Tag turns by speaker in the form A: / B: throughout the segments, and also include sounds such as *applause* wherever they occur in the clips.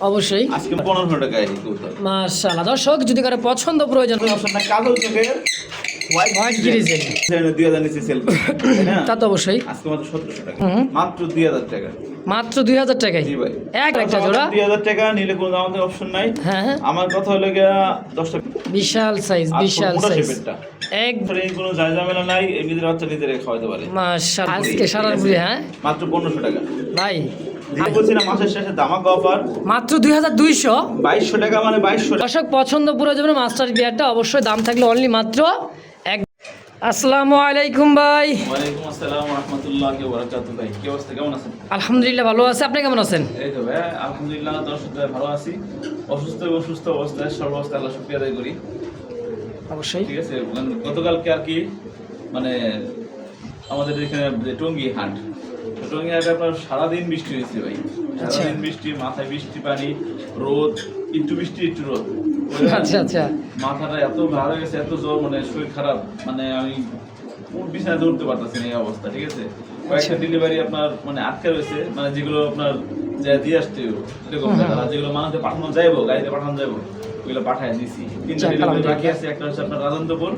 A: অবশ্যই।
B: এই কবুতর
A: মাশাআল্লাহ। দর্শক যদি কারও পছন্দ প্রয়োজন
B: অপশন না কাজল চোখের দুই হাজার নিচে সেল করে *laughs* তাই না?
A: তা তো অবশ্যই।
B: আজকে মাত্র সতেরোশো টাকা। মাত্র দুই হাজার টাকা।
A: মাত্র দুই হাজার টাকায়? এক একটা জোড়া?
B: দুই হাজার টাকা নিলে কোনো আমাদের অপশন নাই।
A: হ্যাঁ হ্যাঁ।
B: আমার কথা হলো গিয়া দশটা
A: বিশাল সাইজ বিশাল সাইজ এক
B: কোনো যায় ঝামেলা নাই এই বাচ্চা নিজের খাওয়াতে পারে।
A: মাশাআল্লাহ আজকে সারা বুঝে হ্যাঁ?
B: মাত্র পনেরোশো টাকা।
A: ভাই।
B: আমি বলছি না মাসের শেষে দামাকা অফার
A: মাত্র দুই হাজার দুইশো?
B: বাইশশো টাকা মানে বাইশশো
A: দর্শক পছন্দ প্রয়োজন মাস্টার বিয়ারটা অবশ্যই দাম থাকলে অনলি মাত্র আসসালামু আলাইকুম ভাই।
B: ওয়ালাইকুম আসসালাম রহমতুল্লাহ বরাকাতু ভাই কি অবস্থা? কেমন আছেন?
A: আলহামদুলিল্লাহ ভালো আছে আপনি কেমন আছেন?
B: এই তো ভাই আলহামদুলিল্লাহ দর্শক ভাই ভালো আছি। অসুস্থ এবং সুস্থ অবস্থায় সর্বাবস্থায় আল্লাহ শুক্রিয়া আদায় করি।
A: অবশ্যই।
B: ঠিক আছে মানে গতকালকে আর কি মানে আমাদের এখানে যে টঙ্গি হাট টঙ্গি হাটে আপনার সারাদিন বৃষ্টি হয়েছে ভাই।
A: আচ্ছা।
B: সারাদিন বৃষ্টি মাথায় বৃষ্টি পানি রোদ একটু বৃষ্টি একটু রোদ।
A: আচ্ছা আচ্ছা।
B: মাথাটা এত ভার হয়ে গেছে এত জ্বর মানে শরীর খারাপ। মানে আমি বিছানাতে উঠতে পারতেছি না এই অবস্থা ঠিক আছে? কয়েকটা ডেলিভারি আপনার মানে আটকে রয়েছে মানে যেগুলো আপনার যে দিয়ে আসতে এরকম যেগুলো মানুষে পাঠানো যাইবো গাড়িতে পাঠানো যাইবো ওইগুলো পাঠায় দিছি। তিনটা ডেলিভারি বাকি আছে একটা হচ্ছে আপনার রাজন্তপুর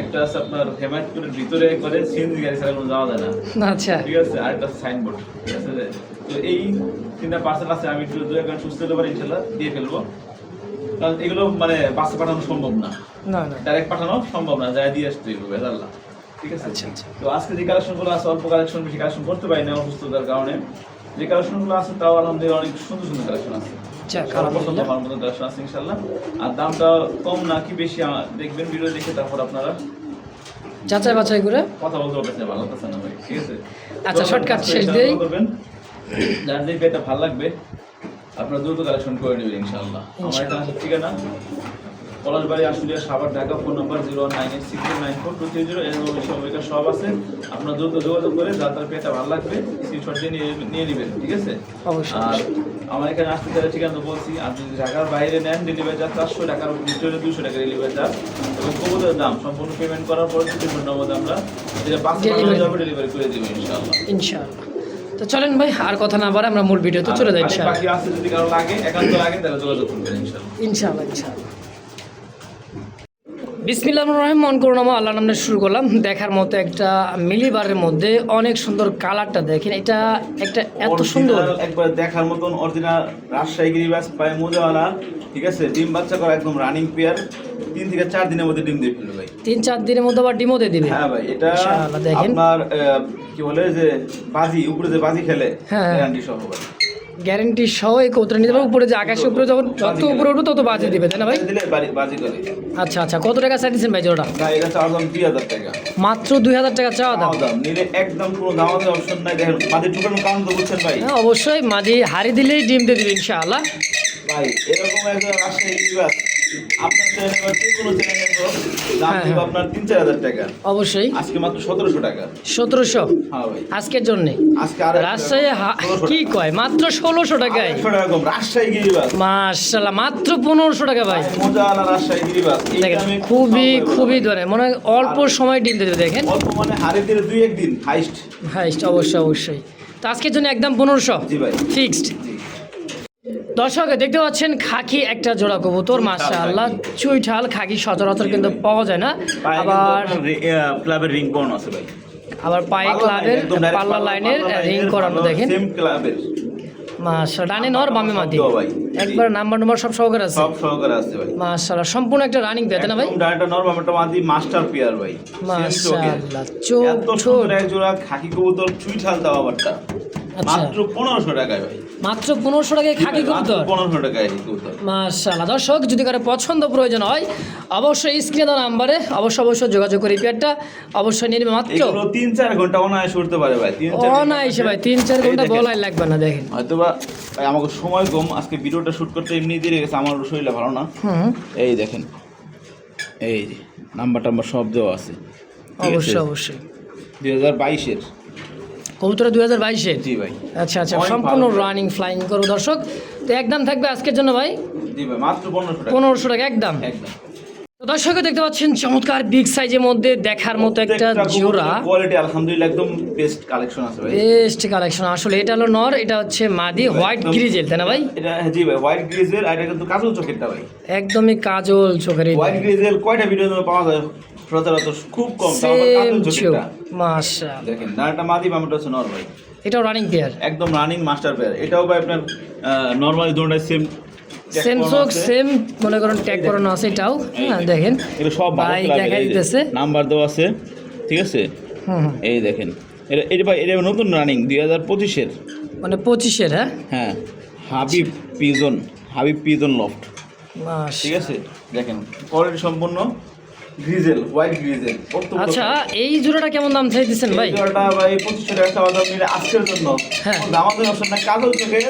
B: একটা আছে আপনার হেমায়তপুরের ভিতরে একবারে সিএনজি গাড়ি ছাড়া কোনো যাওয়া যায় না।
A: আচ্ছা।
B: ঠিক আছে আর একটা সাইনবোর্ড ঠিক আছে? তো এই তিনটা পার্সেল আছে আমি একটু দু একবার সুস্থ হতে পারি ইনশাল্লাহ দিয়ে ফেলব। কারণ এগুলো মানে বাসে পাঠানো সম্ভব না।
A: না না।
B: ডাইরেক্ট পাঠানো সম্ভব না যাই দিয়ে আসতে হবে বেদাল্লাহ ঠিক আছে?
A: আচ্ছা, আচ্ছা।
B: তো আজকে যে কালেকশনগুলো আছে অল্প কালেকশন বেশি কালেকশন করতে পারি না অসুস্থতার কারণে। যে কালেকশনগুলো আছে তাও আলহামদুলিল্লাহ অনেক সুন্দর সুন্দর কালেকশন আছে। ইনশাল্লাহ আর দামটা কম না কি বেশি দেখবেন ভিডিও দেখে তারপর আপনারা
A: যাচাই বাছাই করে।
B: কথা বলতে পারতেছে ভালো কথা না ভাই ঠিক আছে?
A: আচ্ছা,
B: আজকে
A: শেষ
B: এটা
A: দিয়েই।
B: যার যে ভালো লাগবে আপনারা দ্রুত কালেকশন করে নেবেন ইনশাআল্লাহ। আমার এটা আছে ঠিকানা। Palashbari Ashulia Savar Dhaka phone number zero nine eight six nine four two three zero এর সময়কার সব আছে। আপনার দ্রুত যোগাযোগ করে যার তার পেটা ভালো লাগবে স্ক্রিনশট দিয়ে নিয়ে নেবেন ঠিক আছে? আর আমার এখানে আসতে চাইলে ঠিকানা তো বলছি আর যদি ঢাকার বাইরে নেন ডেলিভারি চার্জ চারশো টাকার ভিতরে দুশো টাকা ডেলিভারি চার্জ এবং কবুতরের দাম সম্পূর্ণ পেমেন্ট করার পর ঘণ্টার আমরা। যেটা পাঁচ ডেলিভারি করে দেবো ইনশাআল্লাহ।
A: ইনশাআল্লাহ। তো চলেন ভাই আর কথা না বলে আমরা মূল ভিডিওতে চলে যাই ইনশাআল্লাহ।
B: ইনশাআল্লাহ। আছে যদি কারও লাগে একান্ত লাগে তাহলে যোগাযোগ করবেন ইনশাআল্লাহ
A: ইনশাআল্লাহ ইনশাআল্লাহ বিসমিল্লাহ রহমান মন আমার আল্লাহ নামে শুরু করলাম। দেখার মতো একটা মিলিবারের মধ্যে অনেক সুন্দর কালারটা দেখেন। এটা একটা এত সুন্দর
B: একবার দেখার মতন অরিজিনাল রাজশাহী গিরিবাস পায়ে মোজাওয়ালা ঠিক আছে? ডিম বাচ্চা করা একদম রানিং পেয়ার তিন থেকে চার দিনের মধ্যে ডিম দিয়ে ফেলবে ভাই।
A: তিন চার দিনের মধ্যে আবার ডিমো দিয়ে দিবে?
B: হ্যাঁ ভাই এটা
A: দেখেন।
B: আপনার কি বলে যে বাজি উপরে যে বাজি খেলে
A: হ্যাঁ।
B: গ্যারান্টি সহ ভাই।
A: গ্যারেন্টি সহ এই কৌতরা নিতে পারবে। উপরে যে আকাশের উপরে যখন যত উপরে উঠবে তত বাজে দিবে তাই না ভাই? আচ্ছা আচ্ছা কত টাকা চাই দিচ্ছেন ভাই জোড়া মাত্র দুই হাজার টাকা চাওয়া দাম?
B: একদম কোনো দামাতে অপশন নাই। দেখেন মাঝে টুকানো কারণ তো বুঝছেন ভাই।
A: হ্যাঁ অবশ্যই মাঝে হারি দিলেই ডিম দিয়ে দিবে ইনশাআল্লাহ।
B: ভাই এরকম একজন রাজশাহী আপনার চ্যানেলে বা যে কোনো চ্যানেলে হোক দাম
A: হ্যাঁ,
B: দিব
A: হ্যাঁ।
B: আপনার তিন চার হাজার টাকা।
A: অবশ্যই।
B: আজকে মাত্র সতেরোশো টাকা।
A: সতেরোশো?
B: হ্যাঁ ভাই।
A: আজকের জন্যে?
B: আজকে আর
A: রাজশাহী হা- কি কয়? মাত্র ষোলোশো টাকায়?
B: টাকা কম। রাজশাহী গিরিবাস।
A: মার্শাল্লাহ মাত্র পনেরোশো টাকা ভাই।
B: মজা আলা রাজশাহী গিরিবাস। এই
A: দেখেন
B: দামে
A: খুবই খুবই
B: না।
A: ধরে। মনে হয় অল্প সময় দিয়ে দেবে দেখেন।
B: অল্প মানে হারে দিলে দুই একদিন হাইস্ট।
A: হ্যাঁ অবশ্যই অবশ্যই। তো আজকের জন্য একদম পনেরোশো?
B: জি ভাই।
A: ফিক্সড। দর্শক দেখতে পাচ্ছেন খাকি একটা জোড়া কবুতর মাসা আল্লাহ চুইঠাল খাকি সচরাচর কিন্তু পাওয়া যায় না। আবার
B: ক্লাবের রিং বর্ন আছে ভাই।
A: আবার পায়ে ক্লাবের পাল্লা লাইনের রিং করানো দেখেন।
B: সেম ক্লাবের।
A: ডানে নর বামে মাদি। একবার নাম্বার নম্বর সব সহকারে আছে।
B: সব সহকারে আছে ভাই।
A: মাশাআল্লাহ সম্পূর্ণ একটা রানিং পেতে না ভাই?
B: একদম ডাটা নরমাল মাদি মাস্টার পেয়ার ভাই।
A: মাশাআল্লাহ চোখ
B: এত সুন্দর এক জোড়া খাকি কবুতর চুই ঠাল দেওয়া বারটা। মাত্র পনেরোশো টাকায় ভাই।
A: মাত্র পনেরোশো টাকায় খাকি কবুতর?
B: পনেরোশো টাকায় কবুতর।
A: মাশাআল্লাহ। দর্শক যদি কারও পছন্দ প্রয়োজন হয় অবশ্যই স্ক্রিনে দেওয়া নাম্বারে অবশ্যই অবশ্যই যোগাযোগ করে পেয়ারটা অবশ্যই নিয়ে নেবে। মাত্র
B: তিন চার ঘণ্টা অনায়াসে উঠতে পারে ভাই
A: অনায়াসে ভাই তিন চার
B: ঘণ্টা।
A: বলাই লাগবে না দেখেন।
B: হয়তো বা ভাই আমাকে সময় কম আজকে ভিডিওটা শুট করতে এমনি দিয়ে গেছে আমার শরীরটা ভালো না। এই দেখেন এই নাম্বার টাম্বার সব দেওয়া আছে। আছে?
A: অবশ্যই অবশ্যই।
B: দুই হাজার বাইশের।
A: কবুতর দুই হাজার বাইশে?
B: জি ভাই।
A: আচ্ছা আচ্ছা সম্পূর্ণ রানিং ফ্লাইং করো দর্শক। তো একদম থাকবে আজকের জন্য ভাই?
B: পনেরোশো টাকা।
A: একদম। দর্শক দেখতে পাচ্ছেন চমৎকার বিগ সাইজের মধ্যে দেখার মতো একটা জোড়া।
B: কোয়ালিটি আলহামদুলিল্লাহ একদম বেস্ট কালেকশন আছে ভাই।
A: বেস্ট কালেকশন আসলে এটা হলো নর এটা হচ্ছে মাদি হোয়াইট গ্রিজেল তাই না ভাই?
B: এটা জি ভাই হোয়াইট গ্রিজেল আর এটা কিন্তু কাজল চোখেরটা ভাই।
A: একদমই কাজল চোখের
B: হোয়াইট গ্রিজেল কয়টা ভিডিও পাওয়া যায়? সচরাচর খুব কম তাও আবার দেখেন নারটা মাদি বামটা হচ্ছে নর ভাই
A: এটাও রানিং পেয়ার
B: একদম রানিং মাস্টার পেয়ার এটাও ভাই আপনার নরমালি দুটোটাই সেম
A: সেম চোখ সেম মনে করেন ট্যাগ করানো আছে এটাও। হ্যাঁ দেখেন।
B: এটা সব
A: ভাই দেখা দিতেছে
B: নাম্বার দেওয়া আছে ঠিক আছে?
A: হুম
B: এই দেখেন। এটা এটা ভাই এটা নতুন রানিং দুই হাজার পঁচিশের।
A: মানে পঁচিশের হ্যাঁ?
B: হ্যাঁ Habib pigeon Habib pigeon loft ঠিক আছে? দেখেন কোয়ালিটি সম্পূর্ণ। গ্রিজেল হোয়াইট গ্রিজেল
A: আচ্ছা এই জোড়াটা কেমন দাম চাইতেছেন ভাই?
B: ওটা ভাই পঁচিশশো টাকা দাওয়া মিলে আজকের জন্য।
A: হ্যাঁ।
B: আমাদের অপশন না কাজল চোখের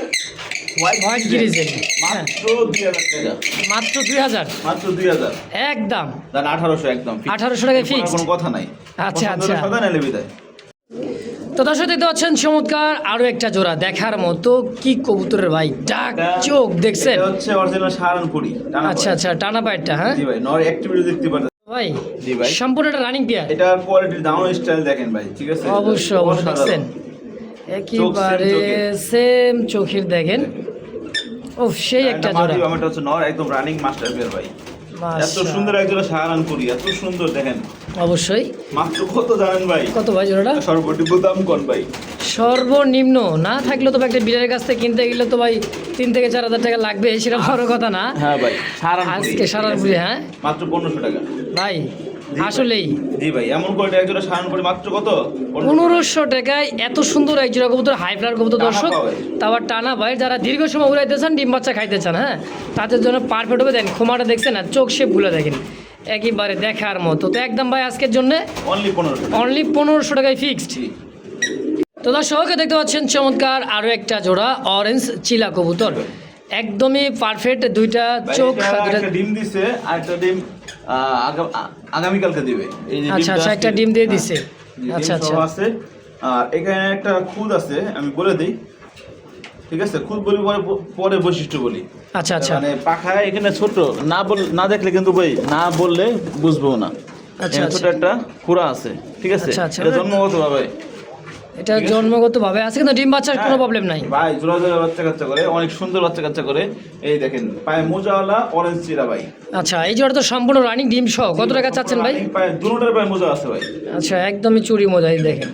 B: হোয়াইট
A: হোয়াইট গ্রিজেল হ্যাঁ
B: মাত্র দুই হাজার টাকা।
A: মাত্র দুই হাজার?
B: মাত্র দুই হাজার।
A: একদম।
B: আঠারোশো একদম fixed।
A: 1800 টাকায়
B: এরপর আর
A: fixed?
B: কোনো কথা নাই।
A: আচ্ছা, আচ্ছা।
B: সদা নেলে বিদায়।
A: তো দর্শক দেখতে পাচ্ছেন চমৎকার আরও একটা জোড়া দেখার মতো কি কবুতরের ভাই ডাক চোখ দেখছেন?
B: হচ্ছে অরিজিনাল সাহারানপুরি
A: আচ্ছা আচ্ছা টানা পায়েরটা হ্যাঁ?
B: জি ভাই নর অ্যাক্টিভিটি দেখতে পাচ্ছেন
A: ভাই
B: জি ভাই।
A: সম্পূর্ণ একটা রানিং পেয়ার
B: এটা কোয়ালিটি দাউন স্টাইল দেখেন ভাই ঠিক আছে?
A: অবশ্যই অবশ্যই। দেখছেন? একেবারে সেম চোখের দেখেন? ও সেই একটা জোড়া।
B: মাদি হচ্ছে নর একদম রানিং মাস্টার পেয়ার ভাই। এত সুন্দর একজন সাহারানপুরি এত সুন্দর দেখেন।
A: অবশ্যই।
B: মাত্র কত জানেন ভাই?
A: কত ভাই জোড়াটা?
B: সর্বনিম্ন দাম কোন ভাই?
A: সর্বনিম্ন। না থাকলে তো একটা বিড়ালের কাছ থেকে কিনতে গেলে তো ভাই তিন থেকে চার হাজার টাকা লাগবে সেটা বড় কথা না।
B: হ্যাঁ ভাই
A: আজকে সারানপুরি হ্যাঁ?
B: মাত্র পনেরোশো টাকা।
A: ভাই। আসলেই।
B: জি ভাই এমন কোয়ালিটি একজন সাহারানপুরি মাত্র কত?
A: পনেরোশো টাকায় এত সুন্দর এক জোড়া কবুতর হাই ফ্লার কবুতর দর্শক তারপর টানা ভাই যারা দীর্ঘ সময় উড়াইতে চান ডিম বাচ্চা খাইতে চান হ্যাঁ? তাদের জন্য পারফেক্ট হবে। দেন খোমাটা দেখছেন না? চোখ সে ভুলে দেখেন। একেবারে দেখার মতো। তো একদম ভাই আজকের জন্য
B: অনলি পনেরোশো
A: অনলি পনেরোশো টাকায় ফিক্সড। তো দর্শক দেখতে পাচ্ছেন চমৎকার আরও একটা জোড়া অরেঞ্জ চিলা কবুতর। একদমই পারফেক্ট দুইটা চোখ
B: ডিম দিছে আর একটা ডিম আহ, আগা- আ- আগামীকালকে দিবে। এই যে
A: আচ্ছা, আচ্ছা, একটা ডিম দিয়ে
B: হ্যাঁ,
A: দিছে। আচ্ছা, আচ্ছা।
B: আছে। আর এখানে একটা খুদ আছে আমি বলে দিই। ঠিক আছে? খুদ বলি পরে পরে বৈশিষ্ট্য বলি।
A: আচ্ছা আচ্ছা।
B: মানে পাখা এখানে ছোট না বল না দেখলে কিন্তু ভাই না বললে বুঝব না।
A: আচ্ছা,
B: ছোট
A: আচ্ছা।
B: একটা খুরা আছে। ঠিক আছে?
A: আচ্ছা, আচ্ছা।
B: এটা জন্মগত ভাবে
A: এটা জন্মগত ভাবে আছে কিন্তু ডিম বাচ্চার কোনো প্রবলেম নাই।
B: ভাই জোড়া জোড়া বাচ্চা কাচ্চা করে অনেক সুন্দর বাচ্চা কাচ্চা করে। এই দেখেন পায়ে মোজাওয়ালা অরেঞ্জ চিরা ভাই।
A: আচ্ছা এই জোড়া তো সম্পূর্ণ রানিং ডিম সহ। কত টাকা চাচ্ছেন ভাই?
B: পায়ে দুটোটার পায়ে মোজা আছে ভাই।
A: আচ্ছা একদমই চুরি মজা এই দেখেন।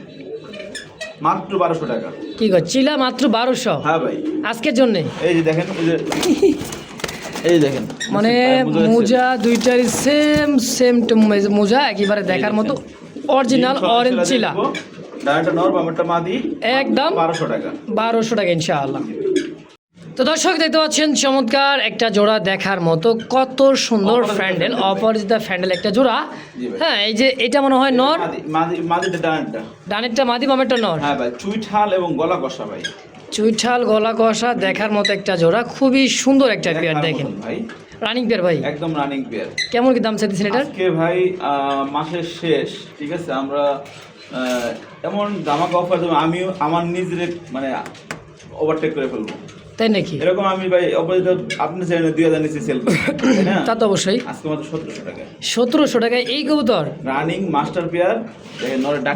B: মাত্র বারোশো টাকা।
A: কি কর চিলা মাত্র বারোশো?
B: হ্যাঁ ভাই।
A: আজকের জন্যে?
B: এই যে দেখেন এই যে এই দেখেন
A: মানে
B: মোজা
A: দুইটারই সেম সেম মোজা একেবারে দেখার মতো অরিজিনাল অরেঞ্জ চিলা।
B: ডানাটা নর বামেরটা মাদি
A: একদম।
B: বারোশো টাকা।
A: বারোশো টাকা ইনশাআল্লাহ। তো দর্শক দেখতে পাচ্ছেন চমৎকার একটা জোড়া দেখার মতো কত সুন্দর ফ্যান্ডেল। অপরাজিতা ফ্যান্ডেল একটা জোড়া। হ্যাঁ এই যে এটা মনে হয় নর? ডানেরটা। মাদি বামেরটা নর?
B: হ্যাঁ ভাই চুইঠাল এবং গলা কষা ভাই।
A: চুইঠাল গলা কষা দেখার মতো একটা জোড়া খুবই সুন্দর একটা পেয়ার দেখেন।
B: ভাই।
A: রানিং পেয়ার ভাই?
B: একদম রানিং পেয়ার।
A: কেমন কি দাম চাইতেছেন
B: আজকে ভাই মাসের শেষ ঠিক আছে? আমরা এমন জামাকা অফার দেবো আমিও আমার নিজের মানে ওভারটেক করে ফেলব।
A: তাই নাকি?
B: এরকম আমি ভাই অপরাজিত আপনি চাইলে দুই হাজার নিচে সেল করি
A: তা তো অবশ্যই।
B: আজকে মাত্র সতেরোশো টাকা।
A: সতেরোশো টাকায় এই কবুতর?
B: রানিং মাস্টার পেয়ার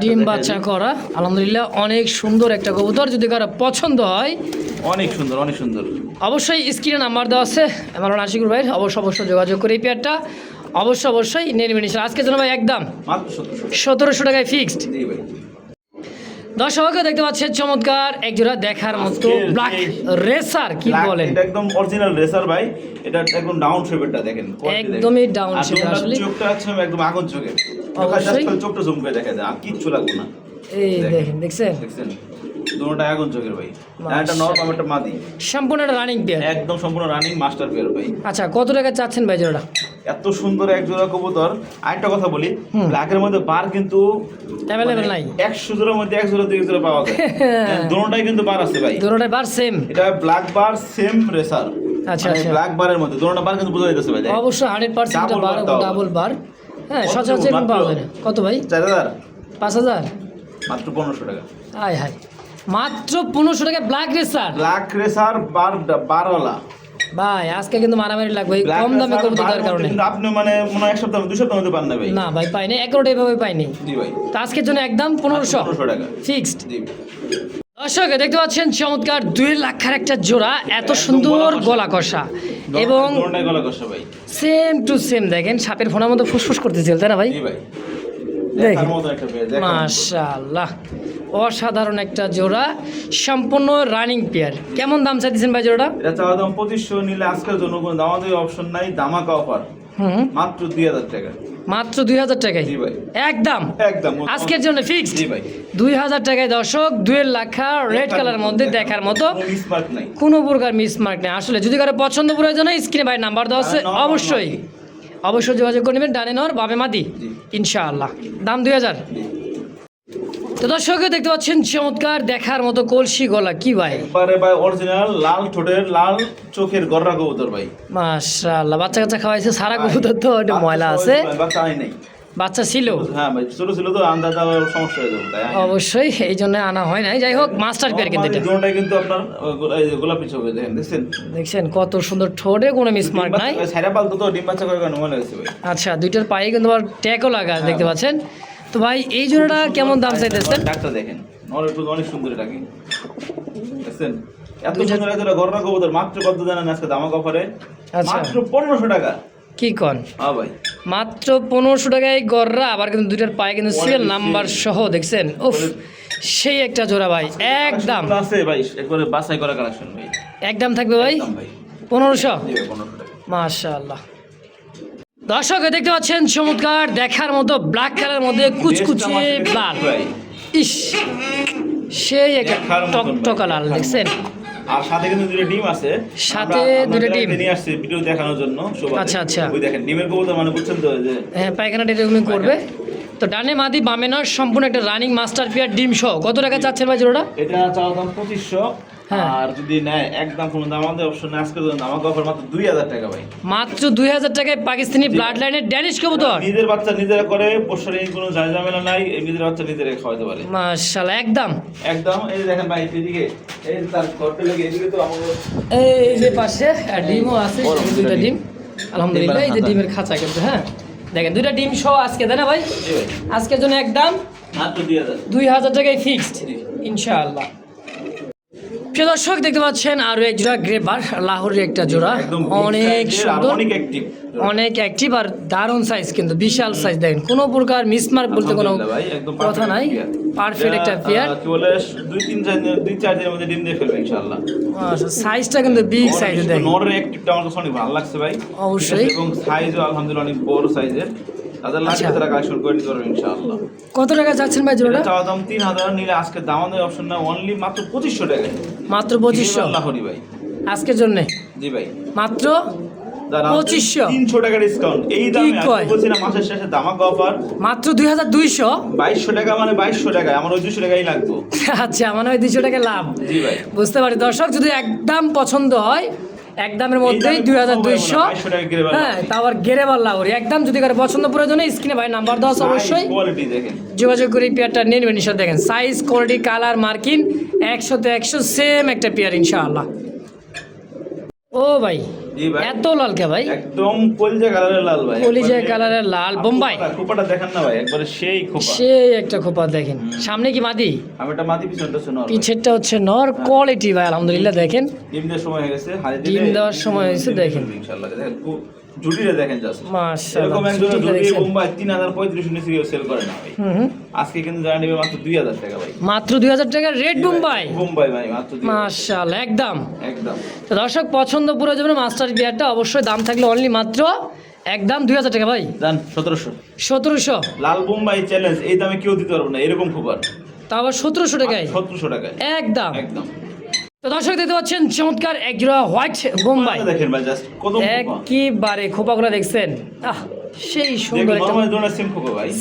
A: ডিম বাচ্চা করা আলহামদুলিল্লাহ অনেক সুন্দর একটা কবুতর। যদি কারও পছন্দ হয়
B: অনেক সুন্দর অনেক সুন্দর।
A: অবশ্যই স্ক্রিনে নাম্বার দেওয়া আছে। আমার আশিকুর ভাইয়ের অবশ্য অবশ্যই যোগাযোগ করে এই পেয়ারটা অবশ্যই অবশ্যই নিয়ে আজকে। জন্য ভাই একদম
B: সতেরোশো।
A: টাকায় ফিক্সড দর্শক দেখতে পাচ্ছেন চমৎকার। এক জোড়া দেখার মতো ব্ল্যাক রেসার কি বলেন?
B: এটা একদম অরিজিনাল রেসার ভাই। এটা একদম ডাউন শেপেরটা দেখেন
A: একদমই ডাউন
B: দুটার
A: আসলে।
B: চোখটা আছে একদম আগুন
A: অবশ্যই।
B: চোখটা জুম করে দেখা যায় আর কিচ্ছু লাগবে না।
A: এই
B: দেখেন।
A: দেখেন দেখছেন?
B: দেখছেন? দুটোটা আগুন চোখের ভাই একটা নরমাল একটা মাদি।
A: সম্পূর্ণ একটা রানিং পেয়ার
B: একদম সম্পূর্ণ রানিং মাস্টার পেয়ার ভাই।
A: আচ্ছা কত টাকা চাচ্ছেন ভাই জোড়া
B: এত সুন্দর এক জোড়া কবুতর। আরেকটা কথা বলি ব্ল্যাকের মধ্যে বার কিন্তু
A: অ্যাভেলেবেল নাই।
B: একশো জোড়ার মধ্যে এক জোড়া দুই জোড়া পাওয়া যায়। *laughs* হ্যাঁ, দুটোটাই কিন্তু বার আছে ভাই।
A: দুটোটাই বার সেম
B: এটা ব্ল্যাক বার সেম রেসার
A: আচ্ছা, আচ্ছা।
B: ব্ল্যাক বারের মধ্যে। দুটোটা বার কিন্তু বোঝা যাইতেছে ভাই
A: অবশ্যই hundred percent
B: Double
A: bar double bar হ্যাঁ সচরাচর পাওয়া যায় না। কত ভাই?
B: চার হাজার।
A: পাঁচ হাজার?
B: মাত্র পনেরোশো টাকা।
A: হাই হাই মাত্র পনেরোশো টাকা black racer
B: black racer bar বারওয়ালা।
A: ভাই আজকে কিন্তু মারামারি লাগবে। কম দামে কবুতর দেওয়ার কারণে।
B: আপনি মানে মনে এক সপ্তাহ দুই সপ্তাহ মধ্যে পান না ভাই।
A: না ভাই পাইনি। এভাবে পাইনি।
B: জি ভাই।
A: তো আজকের জন্য একদম পনেরোশো।
B: টাকা।
A: ফিক্সড
B: জি।
A: দর্শক দেখতে পাচ্ছেন চমৎকার দুই লাখের একটা জোড়া এত সুন্দর গলা কষা। এবং সেম টু সেম দেখেন সাপের ফোনার মতো ফুসফুস করতেছিল তাই না ভাই?
B: জি ভাই।
A: মাশাআল্লাহ। অসাধারণ একটা জোড়া সম্পূর্ণ রানিং পেয়ার কেমন দাম চাইতেছেন ভাই জোড়াটা?
B: এটা চাওয়া দাম পঁচিশশো নিলে আজকের জন্য কোনো দামাদামি অপশন নাই দামাকা অফার মাত্র দুই হাজার টাকা।
A: মাত্র দুই হাজার টাকায়? একদম?
B: একদম।
A: আজকের জন্য ফিক্সড
B: ভাই।
A: দুই হাজার টাকায় দর্শক দুয়ের লাখা রেড কালার মধ্যে দেখার মতো। কোনো প্রকার মিসমার্ক নেই। আসলে যদি কারও পছন্দ প্রয়োজন হয় স্ক্রিনে ভাই নাম্বার দেওয়া আছে অবশ্যই। অবশ্যই যোগাযোগ করে নেবেন ডানে নর বাবে মাদি ইনশাআল্লাহ। দাম দুই হাজার। তো দর্শক দেখতে পাচ্ছেন চমৎকার দেখার মতো কলসি গলা কি ভাই?
B: একবারে ভাই অরিজিনাল লাল ঠোঁটের লাল চোখের গররা কবুতর ভাই।
A: মাশাআল্লাহ বাচ্চা কাচ্চা খাওয়াইছে সারা কবুতর তো ময়লা আছে।
B: বাচ্চা নাই।
A: বাচ্চা ছিল?
B: হ্যাঁ ভাই ছোট ছিল তো আন্দাজ দেওয়ার সমস্যা হয়ে যাবে।
A: অবশ্যই এই জন্য আনা হয় নাই। যাই হোক মাস্টার পেয়ার কিন্তু এটা।
B: দুটোটাই কিন্তু আপনার গোলাপি চোখে দেখেন দেখছেন?
A: দেখছেন কত সুন্দর ঠোঁটে কোনো মিসমার্ক নাই।
B: সাইরা পালতো তো ডিম বাচ্চা করে কেন মনে হয়েছে ভাই?
A: আচ্ছা দুইটার পায়ে কিন্তু আবার ট্যাগও লাগা দেখতে পাচ্ছেন। তো ভাই এই জোড়াটা কেমন দাম চাইতেছেন?
B: ডাক্তার দেখেন একটু অনেক সুন্দর এটা কি? দেখছেন? এত সুন্দর একটা গররা কবুতর মাত্র কত জানেন আজকে দামা অফারে?
A: আচ্ছা।
B: মাত্র পনেরোশো টাকা।
A: কি কন?
B: হ্যাঁ ভাই।
A: মাত্র পনেরোশো টাকায় গররা আবার কিন্তু দুইটার পায়ে কিন্তু সিরিয়াল নাম্বার সহ দেখছেন? উফ সেই একটা জোড়া ভাই একদম
B: ভাই একবারে বাছাই করা কালেকশন ভাই।
A: একদম থাকবে ভাই? পনেরোশো? মাশাআল্লাহ। দর্শক দেখতে পাচ্ছেন চমৎকার দেখার মতো ব্ল্যাক কালার মধ্যে কুচকুচে লাল ইস সেই একটা টকটকা লাল দেখছেন?
B: আর সাথে কিন্তু দুটো ডিম আছে
A: সাথে দুটো ডিম।
B: নিয়ে আসছে ভিডিও দেখানোর জন্য
A: আচ্ছা, আচ্ছা।
B: ওই দেখেন ডিমের কবুতর মানে বুঝছেন তো যে
A: হ্যাঁ পায়খানাটা এরকমই করবে তো ডানে মাদি বামে নর সম্পূর্ণ একটা রানিং মাস্টার পিয়ার ডিম সহ। কত টাকা চাচ্ছেন ভাই জোড়াটা?
B: এটা চাওয়া দাম পঁচিশশো।
A: হ্যাঁ।
B: আর যদি নেয় একদম কোনো দাম আমাদের অপশন আজকে জন্য আমাকে অফার মাত্র দুই হাজার টাকা ভাই।
A: মাত্র দুই হাজার টাকায় পাকিস্তানি ব্লাড লাইনের ড্যানিশ কবুতর।
B: নিজের বাচ্চা নিজেরা করে পোষারে কোনো যায় ঝামেলা নাই এই নিজের বাচ্চা নিজেরা খাওয়াতে পারে।
A: মাশাআল্লাহ একদম।
B: একদম এই দেখেন ভাই এদিকে এই তার ঘরটা লেগে এদিকে তো আমাদের
A: এই যে পাশে ডিমও আছে দুইটা ডিম। আলহামদুলিল্লাহ এই যে ডিমের খাঁচা কিন্তু হ্যাঁ। দেখেন দুইটা ডিম সহ আজকে তাই না ভাই? আজকের জন্য একদম
B: দুই হাজার।
A: টাকায় ফিক্সড। ইনশাআল্লাহ। প্রিয় দর্শক দেখতে পাচ্ছেন আরও এক জোড়া গ্রেবার লাহোরের একটা জোড়া। অনেক সুন্দর
B: অনেক অ্যাক্টিভ
A: আর দারুণ সাইজ কিন্তু বিশাল সাইজ দেখেন কোনো প্রকার মিসমার্ক বলতে কোনো কথা নাই। পারফেক্ট একটা পেয়ার
B: দুই তিন চার দুই চার দিনের মধ্যে ডিম দিয়ে ফেলবে ইনশাআল্লাহ।
A: সাইজটা কিন্তু বিগ সাইজের দেখেন।
B: নরের অ্যাক্টিভটা আমার কাছে অনেক ভালো লাগছে ভাই।
A: অবশ্যই।
B: এবং সাইজও আলহামদুলিল্লাহ অনেক বড় সাইজের তাদের
A: আচ্ছা।
B: তারা কালেকশন করে নিতে পারবে ইনশাআল্লাহ।
A: কত টাকা যাচ্ছেন ভাই জোড়াটা
B: চাওয়া দাম তিন হাজার নিলে আজকে দামাদের অপশন না অনলি মাত্র পঁচিশশো টাকায়
A: মাত্র পঁচিশশো?
B: লাহরি ভাই।
A: আজকের জন্যে?
B: জি ভাই।
A: মাত্র
B: দাঁড়া,
A: 2500
B: তিনশো টাকা ডিসকাউন্ট এই দামে বলছি না মাসের শেষে দামাক অফার
A: মাত্র দুই হাজার দুইশো?
B: বাইশশো টাকা মানে বাইশশো টাকা আমার ওই দুশো টাকাই লাগতো
A: আচ্ছা মানে ওই টাকা লাভ।
B: জি ভাই।
A: বুঝতে পারি। দর্শক যদি একদম পছন্দ হয় একদমের মধ্যেই
B: মধ্যে
A: দুই হাজার দুইশো।
B: না, 2200 টাকা গেরে
A: হ্যাঁ তারপর গেরে পাল্লা করি একদম যদি কারও পছন্দ প্রয়োজনে স্ক্রিনে ভাই নাম্বার দশ অবশ্যই। যোগাযোগ করে পেয়ারটা নিয়ে নেবেন দেখেন। সাইজ কোয়ালিটি কালার মার্কিন একশোতে একশো সেম একটা পেয়ার ইনশাআল্লাহ। ও ভাই এত লাল কে ভাই?
B: একদম কলিজা কালারের লাল ভাই
A: কলিজা কালারের লাল বোম্বাই।
B: খোপাটা- দেখেন না ভাই একবারে সেই খোপা।
A: সেই একটা খোপা দেখেন। সামনে কি মাদি?
B: আমি এটা মাদি পিছনটা
A: পিছেরটা হচ্ছে নর কোয়ালিটি ভাই আলহামদুলিল্লাহ দেখেন।
B: ডিম দেওয়ার সময় হয়ে গেছে
A: ডিম দেওয়ার সময় হয়েছে, দেখেন।
B: ইনশাআল্লাহ দেখেন জুটিরে দেখেন জাস্ট এরকম একজন জুটি
A: দেখছেন।
B: বোম্বাই তিন হাজার পঁয়ত্রিশ নিচে সেল করে না ভাই। আজকে কিন্তু জানা নেবে মাত্র দুই হাজার টাকা ভাই।
A: মাত্র দুই হাজার টাকার রেড বোম্বাই
B: বোম্বাই ভাই মাত্র 2000
A: মাশাআল্লাহ একদম।
B: একদম।
A: তো দর্শক পছন্দ পুরো যাবে মাস্টার বিয়ারটা অবশ্যই দাম থাকলে অনলি মাত্র একদম দুই হাজার টাকা ভাই।
B: জান সতেরোশো।
A: সতেরোশো।
B: লাল বোম্বাই চ্যালেঞ্জ এই দামে কেউ দিতে পারব না এরকম খোপার।
A: তা আবার সতেরোশো টাকায়?
B: সতেরোশো টাকায়।
A: একদম।
B: একদম।
A: তো দর্শক দেখতে পাচ্ছেন চমৎকার এক জোড়া হোয়াইট বোম্বাই। একইবারে খোপাগুলো দেখছেন। আহ সেই সুন্দর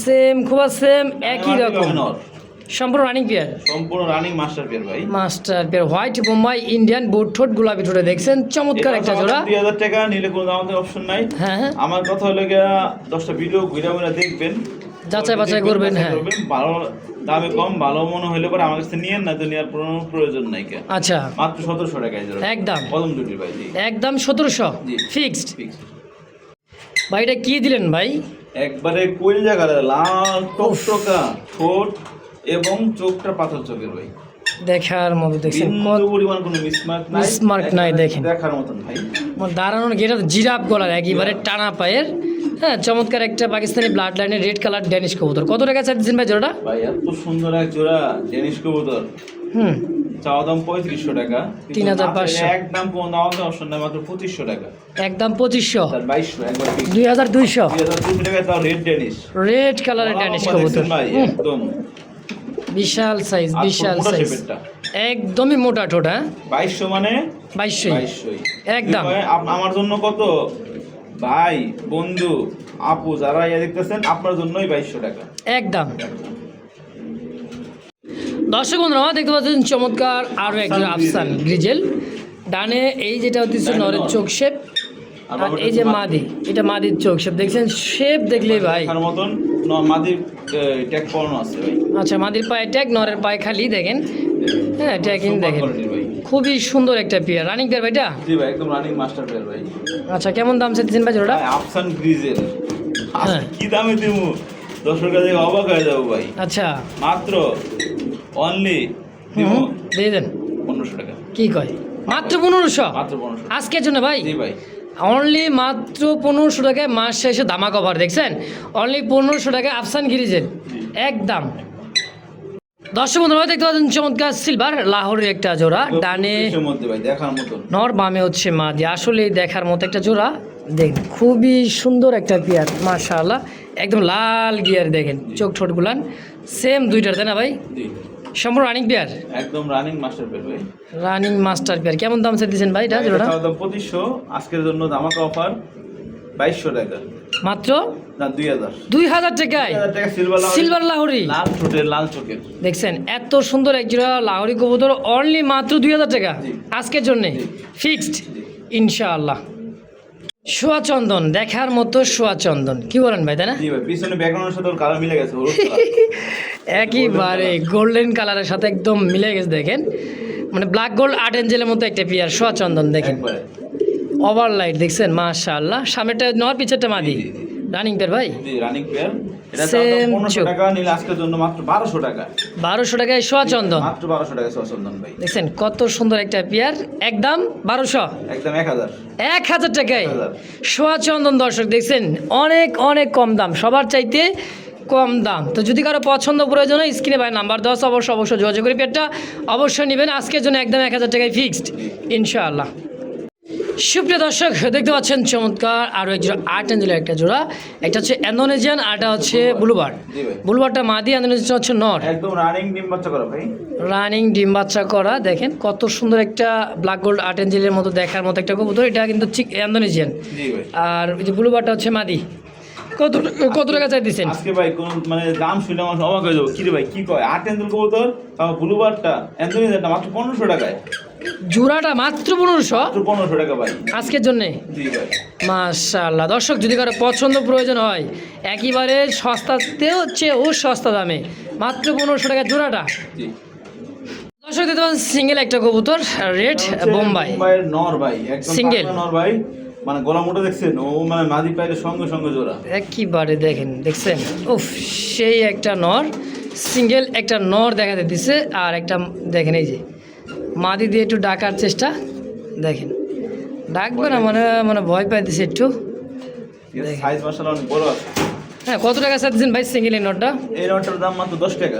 B: সেম খোপা
A: সেম একই রকম। সম্পূর্ণ রানিং পেয়ার
B: সম্পূর্ণ রানিং মাস্টার পেয়ার ভাই।
A: Master pair white Bombay Indian boot ঠোঁট গোলাপি ঠোঁটে দেখছেন। চমৎকার একটা জোড়া।
B: দুই হাজার টাকা নিলে কোনো আমাদের অপশন নাই।
A: হ্যাঁ হ্যাঁ।
B: আমার কথা হলো গিয়া দশটা ভিডিও ঘুরে ঘুরে দেখবেন।
A: যাচাই বাছাই করবেন, হ্যাঁ।
B: ভালো দামে কম ভালো মনে হইলে পরে আমার কাছে নিয়েন না তো নেওয়ার কোনো প্রয়োজন নাই কে।
A: আচ্ছা।
B: মাত্র সতেরোশো টাকা
A: একদম।
B: কদম দুটি ভাই
A: একদম সতেরোশো। ফিক্সড। ভাই এটা কি দিলেন ভাই?
B: একবারে কইল কালার লাল টকটকা ঠোঁট এবং চোখটা পাথর চোখের ভাই।
A: দেখার মতো দেখছেন কত
B: পরিমাণ কোনো মিসমার্ক নাই।
A: Mismark নাই, দেখেন।
B: দেখার মতন ভাই।
A: দাঁড়ানোর গেটা জিরাফ গলার একেবারে টানা পায়ের হ্যাঁ চমৎকার একটা পাকিস্তানি ব্লাড লাইনের রেড কালার ড্যানিশ কবুতর। কত টাকা চাইছেন ভাই জোড়াটা?
B: ভাই এত সুন্দর এক জোড়া ডেনিশ কবুতর।
A: হুম।
B: চাওয়া দাম পঁয়ত্রিশশো টাকা। কিন্তু
A: 3500
B: মাত্র একদম কোনো দাম দাম অপশন নাই মাত্র পঁচিশশো টাকা।
A: একদম পঁচিশশো।
B: বাইশশো
A: দুই হাজার দুইশো।
B: টাকা তাও রেড
A: কালারের ড্যানিশ কবুতর।
B: ভাই
A: হুম,
B: একদম।
A: বিশাল সাইজ বিশাল সাইজ একদমই মোটা ঠোঁট হ্যাঁ?
B: বাইশশো মানে?
A: বাইশশোই। একদম।
B: আমার জন্য কত? ভাই বন্ধু আপু যারা ইয়ে দেখতেছেন আপনার জন্যই বাইশশো টাকা।
A: একদম। দর্শক বন্ধুরা দেখতে পাচ্ছেন চমৎকার আরও একজন
B: আফসান
A: গ্রিজেল। ডানে এই যেটা হচ্ছে নরের চোখ শেপ
B: আর
A: এই যে মাদি। এটা মাদির চোখ। শেপ দেখছেন শেপ দেখলেই ভাই।
B: মতন মাদির ট্যাগ পড়ানো আছে ভাই।
A: আচ্ছা মাদির পায়ে ট্যাগ নরের পায়ে খালি দেখেন। হ্যাঁ ট্যাগিং দেখেন। খুবই সুন্দর একটা পেয়ার রানিং পেয়ার ভাইটা
B: জি ভাই একদম রানিং মাস্টার পেয়ার ভাই।
A: আচ্ছা কেমন দাম চাইছেন ভাই জোড়াটা?
B: ভাই, আফসান গ্রিজেল
A: হ্যাঁ।
B: কি দামে দিমু? দর্শক কাছে অবাক হয়ে যাব ভাই।
A: আচ্ছা।
B: মাত্র অনলি
A: হুম, দিয়ে দেন।
B: পনেরোশো টাকা।
A: কি কয়? মাত্র পনেরোশো?
B: মাত্র পনেরোশো।
A: আজকের জন্য ভাই?
B: জি ভাই।
A: অনলি মাত্র পনেরোশো টাকায় মাস শেষে ধামা কভার দেখছেন? অনলি পনেরোশো টাকায় আফসান গিরিজেল একদম। দর্শক বন্ধুরা দেখতে পাচ্ছেন চমৎকার সিলভার লাহোরের একটা জোড়া ডানে নর বামে হচ্ছে মাদি আসলে দেখার মতো একটা জোড়া। দেখ খুবই সুন্দর একটা পেয়ার মাশাআল্লাহ। একদম লাল গিয়ার দেখেন চোখ ঠোঁটগুলান সেম দুইটার তাই না ভাই? সম্পূর্ণ রানিং পেয়ার
B: একদম রানিং মাস্টার পেয়ার ভাই।
A: রানিং মাস্টার পেয়ার কেমন দাম চাইতেছেন ভাই এটা
B: দাম পঁচিশশো আজকের জন্য ধামাকা অফার বাইশশো টাকা।
A: মাত্র?
B: না দুই হাজার।
A: টাকায়?
B: সিলভার
A: লাহোরি।
B: লাল ঠোঁটের লাল চোখের
A: দেখছেন এত সুন্দর এক জোড়া লাহোরি কবুতর অনলি মাত্র দুই হাজার টাকা। আজকের জন্যে। ফিক্সড ইনশাআল্লাহ। চন্দন দেখার মতো শোয়া চন্দন কি বলেন ভাই তাই না?
B: পিছনে ব্যাকগ্রাউন্ডের সাথে ওর কালার মিলে গেছে হলুদ
A: একইবারে গোল্ডেন কালারের সাথে একদম মিলে গেছে দেখেন। মানে ব্ল্যাক গোল্ড আর্ট এঞ্জেলের মতো একটা পিয়ার শোয়া চন্দন দেখেন। ওভার লাইট দেখছেন? মাশাআল্লাহ। সামনেটা নর পিছেরটা মাদি। রানিং পেয়ার ভাই?
B: রানিং পেয়ার এটা
A: Same
B: টাকা নিলে আজকের জন্য মাত্র বারোশো টাকা।
A: বারোশো টাকায় সোয়া চন্দন।
B: মাত্র বারোশো টাকা সচন্দন ভাই।
A: দেখছেন কত সুন্দর একটা পেয়ার একদম বারোশো।
B: একদম এক হাজার।
A: এক হাজার টাকায়
B: এক
A: সোয়া চন্দন দর্শক দেখছেন অনেক অনেক কম দাম। সবার চাইতে কম দাম। তো যদি কারও পছন্দ প্রয়োজন হয় স্ক্রিনে ভাই নাম্বার দশ অবশ্য অবশ্যই যোগাযোগ করে পেটটা অবশ্যই নেবেন। আজকের জন্য একদম এক হাজার টাকায় ফিক্সড ইনশাআল্লাহ। সুপ্রিয় দর্শক দেখতে পাচ্ছেন চমৎকার আরও এক জোড়া আর্ট অ্যাঞ্জেলের একটা জোড়া। একটা হচ্ছে অ্যান্ডোনেজিয়ান আরটা হচ্ছে ব্লুবার
B: জি ভাই।
A: ব্লুবারটা মাদি অ্যান্ডোনেজিয়ান হচ্ছে নর।
B: একদম রানিং ডিম বাচ্চা করা ভাই।
A: রানিং ডিম বাচ্চা করা দেখেন কত সুন্দর একটা ব্ল্যাক গোল্ড আর্ট অ্যাঞ্জেলের মতো দেখার মতো একটা কবুতর। এটা কিন্তু ঠিক অ্যান্ডোনেজিয়ান
B: জি ভাই।
A: আর ওই যে ব্লুবারটা হচ্ছে মাদি কত কত টাকা চাই দিচ্ছেন
B: আজকে ভাই কোন মানে দাম শুনে আমার অবাক হয়ে যাব। কি রে ভাই কি কয়? আট এন্দুল কবুতর? তাও ব্লুবারটা এন্দুলিটা মাত্র পনেরোশো টাকায়।
A: জোড়াটা মাত্র পনেরোশো?
B: পনেরোশো টাকা ভাই।
A: আজকের জন্যে? মাশাল্লাহ দর্শক যদি কারও পছন্দ প্রয়োজন হয় একেবারে সস্তাতেও চেয়েও সস্তা দামে মাত্র পনেরোশো টাকা জোড়াটা। দর্শক সিঙ্গেল একটা কবুতর রেড বোম্বাই।
B: নর ভাই একদম নর ভাই। মানে গলা মোটা দেখছেন? ও মানে মাদি পাইলে সঙ্গে সঙ্গে জোড়া।
A: একইবারে দেখেন দেখছেন? উফ সেই একটা নর সিঙ্গেল একটা নর দেখাতে দিছে আর একটা দেখেন এই যে মাদি দিয়ে একটু ডাকার চেষ্টা দেখেন। ডাকবে না মানে মানে ভয় পাইতেছে একটু। হ্যাঁ কত টাকা চাচ্ছেন ভাই সিঙ্গেল এই নটটা?
B: এই নটটার দাম মাত্র দশ টাকা।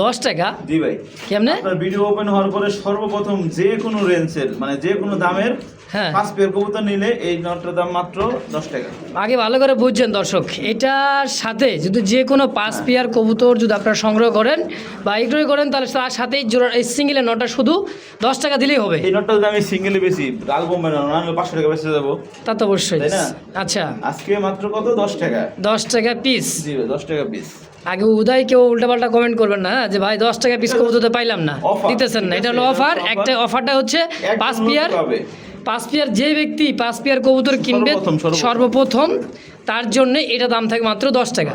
A: দশ টাকা?
B: জি ভাই।
A: কেমনে?
B: ভিডিও ওপেন হওয়ার পরে সর্বপ্রথম যে কোনো রেঞ্জের মানে যে কোনো দামের
A: হ্যাঁ।
B: পাঁচ পেয়ার কবুতর নিলে এই নটটার দাম মাত্র দশ টাকা।
A: আগে ভালো করে বুঝছেন দর্শক এটার সাথে যদি যে কোনো পাঁচ পেয়ার কবুতর যদি আপনারা সংগ্রহ করেন বা এগুলোই করেন তাহলে তার সাথেই জোড়া এই সিঙ্গেলের নটটা শুধু দশ টাকা দিলেই হবে।
B: এই নটটার দাম আমি সিঙ্গেলে বেশি লাল বোম্বে না আমি পাঁচশো টাকা বেঁচে যাব।
A: তা তো অবশ্যই? আচ্ছা।
B: আজকে মাত্র কত? দশ টাকা।
A: দশ টাকা পিস
B: জি দশ টাকা পিস
A: আগে উদয় কেউ উল্টাপাল্টা কমেন্ট করবেন না হ্যাঁ, যে ভাই দশ টাকা পিস *laughs* কবুতর পাইলাম না। দিতেছেন না এটা হলো অফার একটা অফারটা হচ্ছে পাঁচ পিয়ার। পাঁচ পেয়ার যে ব্যক্তি পাঁচ পেয়ার কবুতর কিনবে সর্বপ্রথম, তার জন্য এটা দাম থাকে মাত্র দশ টাকা।